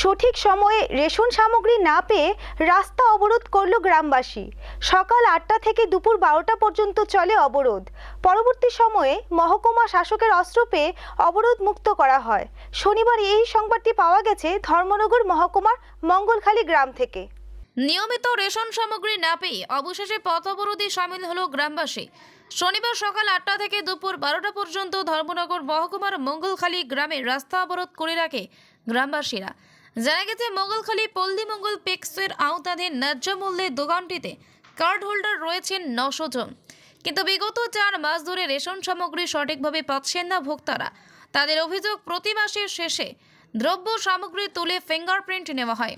সঠিক সময়ে রেশন সামগ্রী না পেয়ে রাস্তা অবরোধ করল গ্রামবাসী। সকাল আটটা থেকে দুপুর বারোটা পর্যন্ত চলে অবরোধ। পরবর্তী সময়ে মহকুমা শাসকের অস্ত্র পেয়ে অবরোধ মুক্ত করা হয়। শনিবার এই সংবাদটি পাওয়া গেছে ধর্মনগর মহকুমার মঙ্গলখালী গ্রাম থেকে। নিয়মিত রেশন সামগ্রী না পেয়ে অবশেষে পথ অবরোধে সামিল হলো গ্রামবাসী। শনিবার সকাল আটটা থেকে দুপুর বারোটা পর্যন্ত ধর্মনগর মহকুমার মঙ্গলখালী গ্রামে রাস্তা অবরোধ করে রাখে গ্রামবাসীরা। জানা গেছে মঙ্গলখালী পল্লী মঙ্গল পেক্সের আওতাধীন ন্যায্য মূল্যে দোকানটিতে কার্ড হোল্ডার রয়েছেন নশো জন। কিন্তু বিগত চার মাস ধরে রেশন সামগ্রী সঠিকভাবে পাচ্ছেন না ভোক্তারা। তাদের অভিযোগ, প্রতি মাসের শেষে দ্রব্য সামগ্রী তুলে ফিঙ্গারপ্রিন্ট নেওয়া হয়।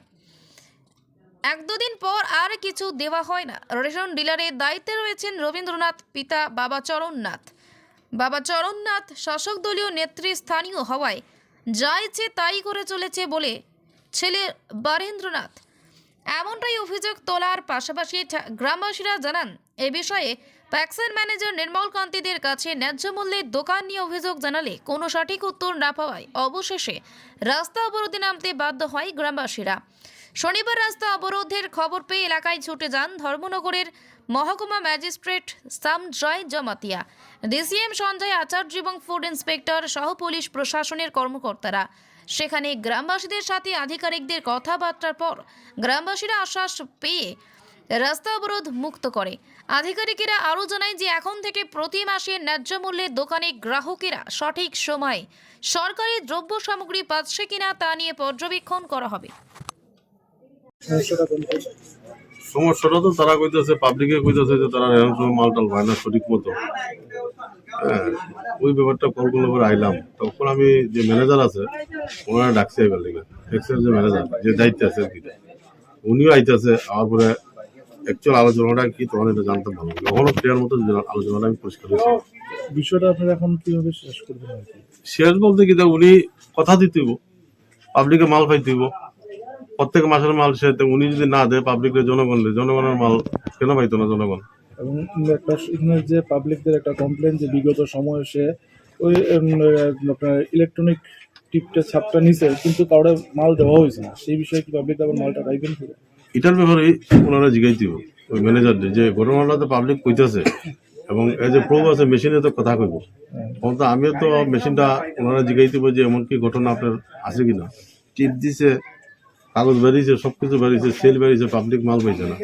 এক দুদিন পর আর কিছু দেওয়া হয় না। রেশন ডিলারের দায়িত্বে রয়েছেন রবীন্দ্রনাথ পিতা বাবা চরণনাথ। বাবা চরণনাথ শাসক দলীয় নেত্রী স্থানীয় হওয়ায় যা ইচ্ছে তাই করে চলেছে বলে ছেলে বরেন্দ্রনাথ। এমনটাই অভিযোগ তোলার পাশাপাশি গ্রামবাসীরা জানান, এ বিষয়ে প্যাক্সের ম্যানেজার নির্মল কান্তিদের কাছে ন্যায্য মূল্যে দোকান নিয়ে অভিযোগ জানালে কোনো সঠিক উত্তর না পাওয়ায় অবশেষে রাস্তা অবরোধে নামতে বাধ্য হয় গ্রামবাসীরা। শনিবার রাস্তা অবরোধের খবর পেয়ে এলাকায় ছুটে যান ধর্মনগরের মহকুমা ম্যাজিস্ট্রেট সামজয় জমাতিয়া। ডিসিএম সঞ্জয় আচার্য এবং ফুড ইন্সপেক্টর সহ পুলিশ প্রশাসনের কর্মকর্তারা। সেখানে গ্রামবাসীদের সাথে আধিকারিকদের কথাবার্তার পর গ্রামবাসীরা আশ্বাস পেয়ে রাস্তা অবরোধ মুক্ত করে। আধিকারিকেরা আরও জানায় যে এখন থেকে প্রতি মাসে ন্যায্য মূল্যের দোকানে গ্রাহকেরা সঠিক সময়ে সরকারি দ্রব্য সামগ্রী পাচ্ছে কিনা তা নিয়ে পর্যবেক্ষণ করা হবে। সমস্যাটা তো তারা কইতেছে পাবলিকে কইতেছে যে তারা এরকম সময় মালটাল পায় না সঠিক মতো। হ্যাঁ ওই ব্যাপারটা কল করলে পরে আইলাম। তখন আমি যে ম্যানেজার আছে ওনারা ডাকছে এবার লিগে। ট্যাক্সের যে ম্যানেজার যে দায়িত্বে আছে আর কি। উনিও আইতেছে আমার পরে অ্যাকচুয়াল আলোচনাটা কি তখন এটা জানতাম পারব কখনো ক্লিয়ার মতো আলোচনাটা আমি পরিষ্কার হয়েছি বিষয়টা আপনারা এখন কীভাবে শেষ করবেন শেষ বলতে কি উনি কথা দিতেইব পাবলিকে মাল পাইতেইব। প্রত্যেক মাসের মাল সে উনি যদি না দেয় পাবলিকের জনগণ দেয় জনগণের মাল কেন পাইতো না জনগণ? এবং একটা এখানে যে পাবলিকদের একটা কমপ্লেন যে বিগত সময়ে সে ওই আপনার ইলেকট্রনিক টিপটা ছাপটা নিছে কিন্তু কাউরে মাল দেওয়া হয়েছে না। সেই বিষয়ে কি পাবলিক আবার মালটা পাইবেন এটার ব্যাপারে ওনারা জিগাইতেইব ওই ম্যানেজারদের যে ঘটনাটা তো পাবলিক কইতেছে এবং এই যে প্রুফ আছে মেশিনে তো কথা কইব। তখন তো আমিও তো মেশিনটা ওনারা দিব যে এমন কি ঘটনা আপনার আছে কিনা। টিপ দিছে কাগজ বেরিয়েছে সবকিছু বেরিয়েছে সেল বেরিয়েছে পাবলিক মাল পাইছে না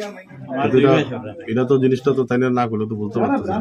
এটা- তো জিনিসটা তো তাই না করলে তো বলতে পারতেছে না।